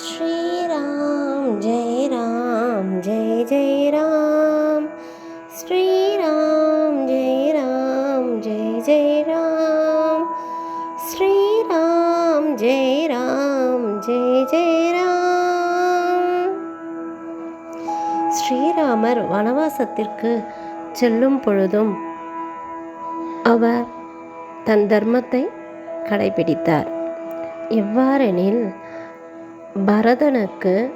ஸ்ரீராம் ஜெய ராம் ஜெய ஜெய ராம் ஸ்ரீராம் ஜெய ராம் ஜெய ஜெய ராம் ஸ்ரீராம் ஜெய ராம் ஜெய ஜெய ராம் ஸ்ரீராமர் வனவாசத்திற்கு செல்லும் பொழுதும் அவர் தன் தர்மத்தை கடைபிடித்தார். எவ்வாறெனில் பரதனுக்கு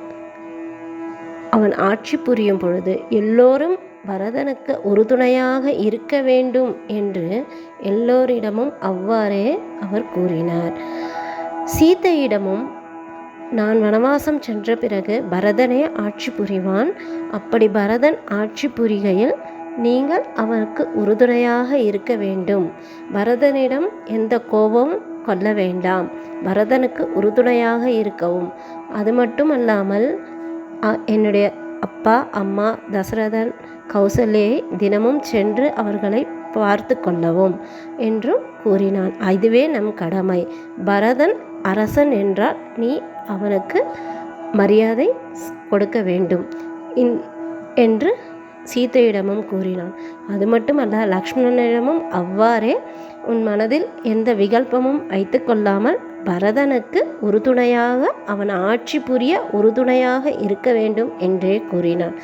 அவன் ஆட்சி புரியும் பொழுது எல்லோரும் பரதனுக்கு உறுதுணையாக இருக்க வேண்டும் என்று எல்லோரிடமும் அவ்வாறே அவர் கூறினார். சீதையிடமும் நான் வனவாசம் சென்ற பிறகு பரதனே ஆட்சி புரிவான். அப்படி பரதன் ஆட்சி புரிகையில் நீங்கள் அவனுக்கு உறுதுணையாக இருக்க வேண்டும். பரதனிடம் எந்த கோபமும் கொள்ள வேண்டாம். பரதனுக்கு உறுதுணையாக இருக்கவும். அது மட்டும் அல்லாமல் அ- என்னுடைய அப்பா அம்மா தசரதன் கௌசல்யை தினமும் சென்று அவர்களை பார்த்து கொள்ளவும் என்றும் கூறினான். இதுவே நம் கடமை. பரதன் அரசன் என்றால் நீ அவனுக்கு மரியாதை கொடுக்க வேண்டும். இன்- என்று சீதையிடமும் கூறினான். அது மட்டுமல்ல லக்ஷ்மணனிடமும் அவ்வாறே உன் மனதில் எந்த விகல்பமும் வைத்து கொள்ளாமல் பரதனுக்கு உறுதுணையாக அவன் ஆட்சி புரிய உறுதுணையாக இருக்க வேண்டும் என்றே கூறினான்.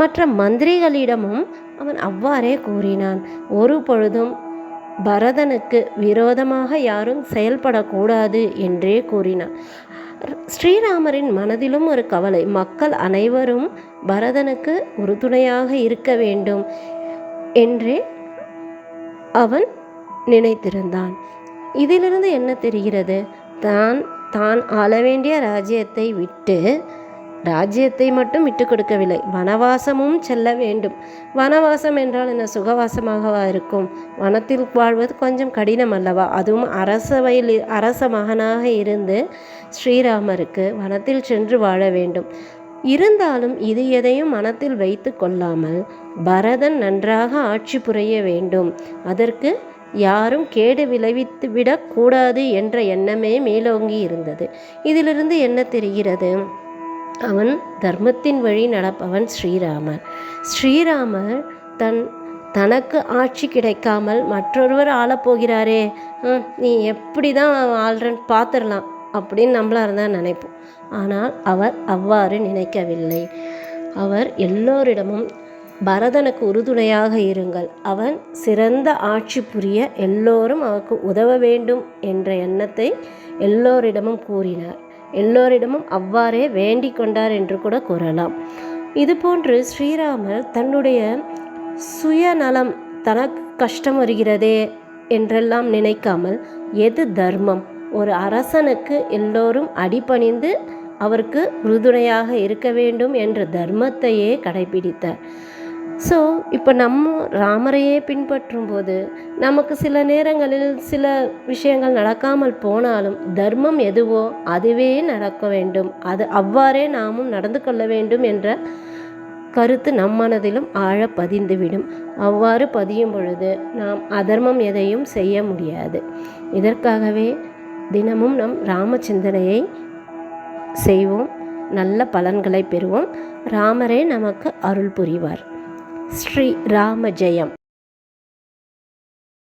மற்ற மந்திரிகளிடமும் அவன் அவ்வாறே கூறினான். ஒரு பொழுதும் பரதனுக்கு விரோதமாக யாரும் செயல்படக்கூடாது என்றே கூறினான். ஸ்ரீராமரின் மனதிலும் ஒரு கவலை. மக்கள் அனைவரும் பரதனுக்கு உறுதுணையாக இருக்க வேண்டும் என்றே அவன் நினைத்திருந்தான். இதிலிருந்து என்ன தெரிகிறது? தான் தான் ஆள வேண்டிய ராஜ்யத்தை விட்டு ராஜ்யத்தை மட்டும் விட்டு கொடுக்கவில்லை. வனவாசமும் செல்ல வேண்டும். வனவாசம் என்றால் என்ன? சுகவாசமாகவா இருக்கும்? வனத்தில் வாழ்வது கொஞ்சம் கடினம் அல்லவா? அதுவும் அரசவையில் அரச மகனாக இருந்து ஸ்ரீராமருக்கு வனத்தில் சென்று வாழ வேண்டும். இருந்தாலும் இது எதையும் மனத்தில் வைத்து கொள்ளாமல் பரதன் நன்றாக ஆட்சி புரிய வேண்டும். அதற்கு யாரும் கேடு விளைவித்து விடக்கூடாது என்ற எண்ணமே மேலோங்கி இருந்தது. இதிலிருந்து என்ன தெரிகிறது? அவன் தர்மத்தின் வழி நடப்பவன் ஸ்ரீராமர். ஸ்ரீராமர் தன் தனக்கு ஆட்சி கிடைக்காமல் மற்றொருவர் ஆளப்போகிறாரே நீ எப்படி தான் ஆள்றன்னு பார்த்துடலாம். அப்படின்னு நம்மளாக இருந்தால் நினைப்போம். ஆனால் அவர் அவ்வாறு நினைக்கவில்லை. அவர் எல்லோரிடமும் பரதனுக்கு உறுதுணையாக இருங்கள். அவன் சிறந்த ஆட்சி புரிய எல்லோரும் அவருக்கு உதவ வேண்டும் என்ற எண்ணத்தை எல்லோரிடமும் கூறினார். எல்லோரிடமும் அவ்வாறே வேண்டிக் கொண்டார் என்று கூட கூறலாம். இதுபோன்று ஸ்ரீராமர் தன்னுடைய சுயநலம் தனக்கு கஷ்டம் வருகிறதே என்றெல்லாம் நினைக்காமல் எது தர்மம்? ஒரு அரசனுக்கு எல்லோரும் அடிபணிந்து அவருக்கு உறுதுணையாக இருக்க வேண்டும் என்ற தர்மத்தையே கடைபிடித்தார் ஸோ இப்போ நம்ம ராமரையே பின்பற்றும் போது நமக்கு சில நேரங்களில் சில விஷயங்கள் நடக்காமல் போனாலும் தர்மம் எதுவோ அதுவே நடக்க வேண்டும். அது அவ்வாறே நாமும் நடந்து கொள்ள வேண்டும் என்ற கருத்து நம் மனதிலும் ஆழ பதிந்துவிடும். அவ்வாறு பதியும் பொழுது நாம் அதர்மம் எதையும் செய்ய முடியாது. இதற்காகவே தினமும் நம் ராம சிந்தனையை செய்வோம். நல்ல பலன்களை பெறுவோம். ராமரே நமக்கு அருள் புரிவார். ஸ்ரீ ராம ஜெயம்.